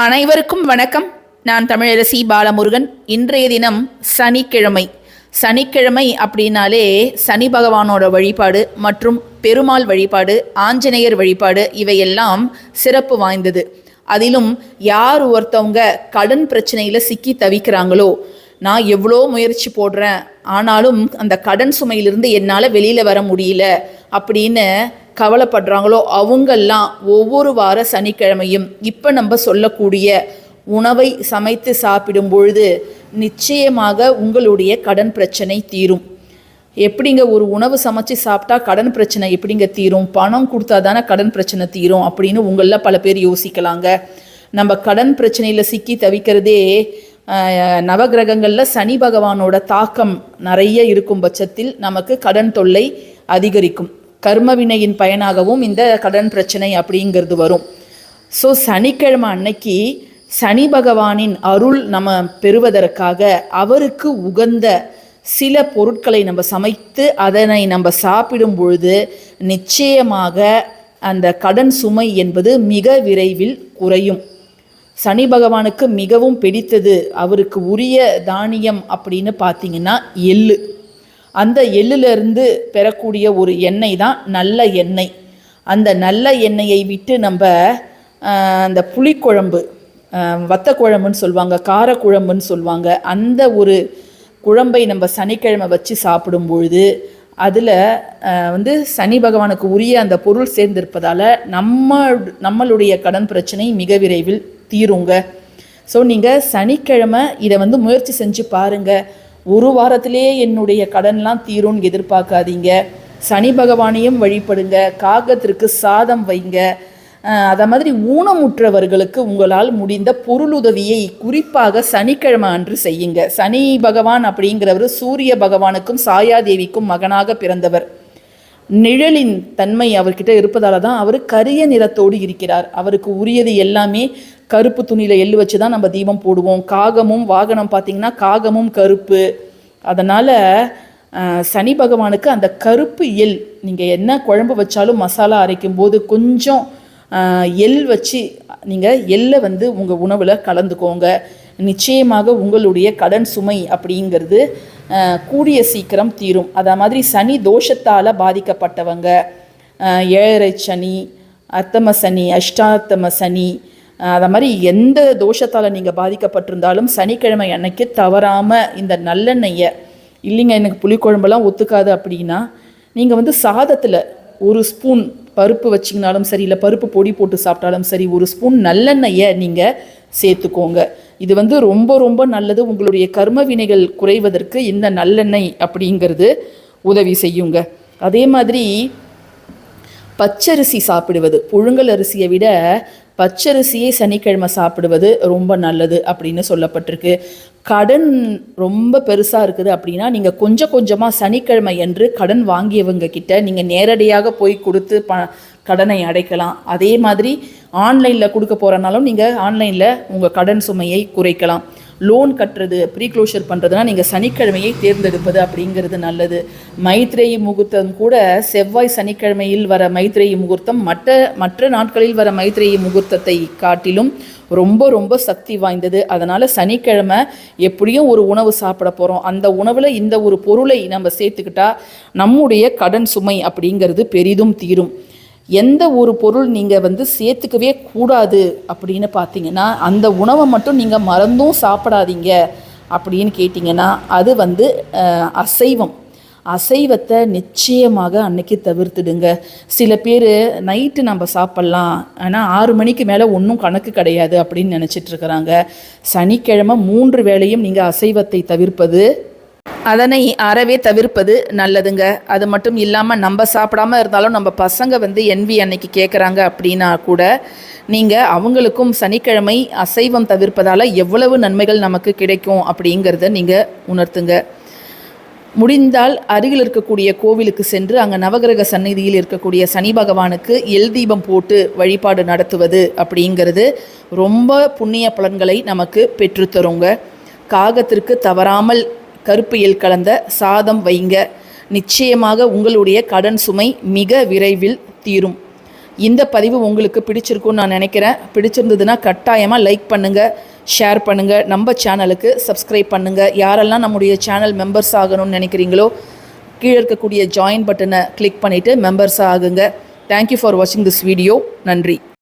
அனைவருக்கும் வணக்கம். நான் தமிழரசி பாலமுருகன். இன்றைய தினம் சனிக்கிழமை. சனிக்கிழமை அப்படின்னாலே சனி பகவானோட வழிபாடு மற்றும் பெருமாள் வழிபாடு ஆஞ்சநேயர் வழிபாடு இவையெல்லாம் சிறப்பு வாய்ந்தது. அதிலும் யார் ஒருத்தவங்க கடன் பிரச்சனையில் சிக்கி தவிக்கிறாங்களோ நான் எவ்வளோ முயற்சி போடுறேன் ஆனாலும் அந்த கடன் சுமையிலிருந்து என்னால் வெளியில் வர முடியல அப்படின்னு கவலைப்படுறாங்களோ அவங்கெல்லாம் ஒவ்வொரு வார சனிக்கிழமையும் இப்போ நம்ம சொல்லக்கூடிய உணவை சமைத்து சாப்பிடும் பொழுது நிச்சயமாக உங்களுடைய கடன் பிரச்சனை தீரும். எப்படிங்க ஒரு உணவு சமைச்சு சாப்பிட்டா கடன் பிரச்சனை எப்படிங்க தீரும்? பணம் கொடுத்தா தானே கடன் பிரச்சனை தீரும் அப்படின்னு உங்களில் பல பேர் யோசிக்கலாங்க. நம்ம கடன் பிரச்சனையில் சிக்கி தவிக்கிறதே நவகிரகங்களில் சனி பகவானோட தாக்கம் நிறைய இருக்கும் பட்சத்தில் நமக்கு கடன் தொல்லை அதிகரிக்கும். கர்மவினையின் பயனாகவும் இந்த கடன் பிரச்சனை அப்படிங்கிறது வரும். ஸோ சனிக்கிழமை அன்னைக்கு சனி பகவானின் அருள் நம்ம பெறுவதற்காக அவருக்கு உகந்த சில பொருட்களை நம்ம சமைத்து அதனை நம்ம சாப்பிடும் பொழுது நிச்சயமாக அந்த கடன் சுமை என்பது மிக விரைவில் குறையும். சனி பகவானுக்கு மிகவும் பிடித்தது அவருக்கு உரிய தானியம் அப்படின்னு பார்த்தீங்கன்னா எள்ளு. அந்த எள்ளுலேருந்து பெறக்கூடிய ஒரு எண்ணெய் தான் நல்ல எண்ணெய். அந்த நல்ல எண்ணெயை விட்டு நம்ம அந்த புளிக்குழம்பு வத்த குழம்புன்னு சொல்லுவாங்க காரக்குழம்புன்னு சொல்லுவாங்க அந்த ஒரு குழம்பை நம்ம சனிக்கிழமை வச்சு சாப்பிடும் பொழுது அதில் வந்து சனி பகவானுக்கு உரிய அந்த பொருள் சேர்ந்திருப்பதால் நம்ம நம்மளுடைய கடன் பிரச்சனை மிக விரைவில் தீருங்க. ஸோ நீங்கள் சனிக்கிழமை இதை வந்து முயற்சி செஞ்சு பாருங்கள் ஒரு வாரத்திலே என்னுடைய கடன்லாம் தீரும்னு எதிர்பார்க்காதீங்க. சனி பகவானையும் வழிபடுங்க. காகத்திற்கு சாதம் வைங்க. அதை மாதிரி ஊனமுற்றவர்களுக்கு உங்களால் முடிந்த பொருளுதவியை குறிப்பாக சனிக்கிழமை அன்று செய்யுங்க. சனி பகவான் அப்படிங்கிறவர் சூரிய பகவானுக்கும் சாயாதேவிக்கும் மகனாக பிறந்தவர். நிழலின் தன்மை அவர்கிட்ட இருப்பதால தான் அவர் கரிய நிறத்தோடு இருக்கிறார். அவருக்கு உரியது எல்லாமே கருப்பு துணியில் எள்ளு வச்சு தான் நம்ம தீபம் போடுவோம். காகமும் வாகனம் பார்த்திங்கன்னா காகமும் கருப்பு. அதனால் சனி பகவானுக்கு அந்த கருப்பு எள் நீங்கள் என்ன குழம்பு வச்சாலும் மசாலா அரைக்கும் போது கொஞ்சம் எள் வச்சு நீங்கள் எள்ளை வந்து உங்கள் உணவில் கலந்துக்கோங்க. நிச்சயமாக உங்களுடைய கடன் சுமை அப்படிங்கிறது கூடிய சீக்கிரம் தீரும். அதே மாதிரி சனி தோஷத்தால் பாதிக்கப்பட்டவங்க ஏழரை சனி அர்த்தம சனி அஷ்டாத்தம சனி அதை அத மாதிரி எந்த தோஷத்தால் நீங்கள் பாதிக்கப்பட்டிருந்தாலும் சனிக்கிழமை அன்னைக்கு தவறாமல் இந்த நல்லெண்ணெயை இல்லைங்க எனக்கு புளிக்குழம்பெல்லாம் ஒத்துக்காது அப்படின்னா நீங்கள் வந்து சாதத்தில் ஒரு ஸ்பூன் பருப்பு வச்சிங்கனாலும் சரி இல்லை பருப்பு பொடி போட்டு சாப்பிட்டாலும் சரி ஒரு ஸ்பூன் நல்லெண்ணெயை நீங்கள் சேர்த்துக்கோங்க. இது வந்து ரொம்ப ரொம்ப நல்லது. உங்களுடைய கர்ம வினைகள் குறைவதற்கு இந்த நல்லெண்ணெய் அப்படிங்கிறது உதவி செய்யுங்க. அதே மாதிரி பச்சரிசி சாப்பிடுவது. புழுங்கல் அரிசியை விட பச்சரிசியை சனிக்கிழமை சாப்பிடுவது ரொம்ப நல்லது அப்படின்னு சொல்லப்பட்டிருக்கு. கடன் ரொம்ப பெருசாக இருக்குது அப்படின்னா நீங்கள் கொஞ்சம் கொஞ்சமாக சனிக்கிழமை என்று கடன் வாங்கியவங்க கிட்ட நீங்கள் நேரடியாக போய் கொடுத்து ப கடனை அடைக்கலாம். அதே மாதிரி ஆன்லைனில் கொடுக்க போகிறனாலும் நீங்கள் ஆன்லைனில் உங்கள் கடன் சுமையை குறைக்கலாம். லோன் கட்டுறது ப்ரீ க்ளோஷர் பண்ணுறதுனா நீங்கள் சனிக்கிழமையை தேர்ந்தெடுப்பது அப்படிங்கிறது நல்லது. மைத்ரேயி முகூர்த்தம் கூட செவ்வாய் சனிக்கிழமையில் வர மைத்ரேயி முகூர்த்தம் மற்ற மற்ற நாட்களில் வர மைத்ரேயி முகூர்த்தத்தை காட்டிலும் ரொம்ப ரொம்ப சக்தி வாய்ந்தது. அதனால் சனிக்கிழமை எப்படியும் ஒரு உணவு சாப்பிட போகிறோம் அந்த உணவில் இந்த ஒரு பொருளை நம்ம சேர்த்துக்கிட்டா நம்முடைய கடன் சுமை அப்படிங்கிறது பெரிதும் தீரும். எந்த ஒரு பொருள் நீங்கள் வந்து சேர்த்துக்கவே கூடாது அப்படின்னு பார்த்தீங்கன்னா அந்த உணவை மட்டும் நீங்கள் மறந்தும் சாப்பிடாதீங்க அப்படின்னு கேட்டிங்கன்னா அது வந்து அசைவம். அசைவத்தை நிச்சயமாக அன்னைக்கு தவிர்த்துடுங்க. சில பேர் நைட்டு நம்ம சாப்பிட்லாம் ஆனால் ஆறு மணிக்கு மேலே ஒன்றும் கணக்கு கிடையாது அப்படின்னு நினச்சிட்டுருக்குறாங்க சனிக்கிழமை மூன்று வேளையும் நீங்கள் அசைவத்தை தவிர்ப்பது அதனை அறவே தவிர்ப்பது நல்லதுங்க. அது மட்டும் இல்லாமல் நம்ம சாப்பிடாம இருந்தாலும் நம்ம பசங்க வந்து என்வி அன்னைக்கு கேட்குறாங்க அப்படின்னா கூட நீங்கள் அவங்களுக்கும் சனிக்கிழமை அசைவம் தவிர்ப்பதால் எவ்வளவு நன்மைகள் நமக்கு கிடைக்கும் அப்படிங்கிறத நீங்கள் உணர்த்துங்க. முடிந்தால் அருகில் இருக்கக்கூடிய கோவிலுக்கு சென்று அங்கே நவகிரக சந்நிதியில் இருக்கக்கூடிய சனி பகவானுக்கு எல் தீபம் போட்டு வழிபாடு நடத்துவது அப்படிங்கிறது ரொம்ப புண்ணிய பலன்களை நமக்கு பெற்றுத்தருங்க. காகத்திற்கு தவறாமல் கருப்பு எல் கலந்த சாதம் வைங்க. நிச்சயமாக உங்களுடைய கடன் சுமை மிக விரைவில் தீரும். இந்த பதிவு உங்களுக்கு பிடிச்சிருக்குன்னு நான் நினைக்கிறேன். பிடிச்சிருந்ததுன்னா கட்டாயமாக லைக் பண்ணுங்கள் ஷேர் பண்ணுங்கள் நம்ம சேனலுக்கு சப்ஸ்கிரைப் பண்ணுங்கள் யாரெல்லாம் நம்முடைய சேனல் மெம்பர்ஸ் ஆகணும்னு நினைக்கிறீங்களோ கீழே இருக்கக்கூடிய ஜாயின் பட்டனை கிளிக் பண்ணிவிட்டு மெம்பர்ஸ் ஆகுங்க. தேங்க்யூ ஃபார் வாட்சிங் திஸ் வீடியோ நன்றி.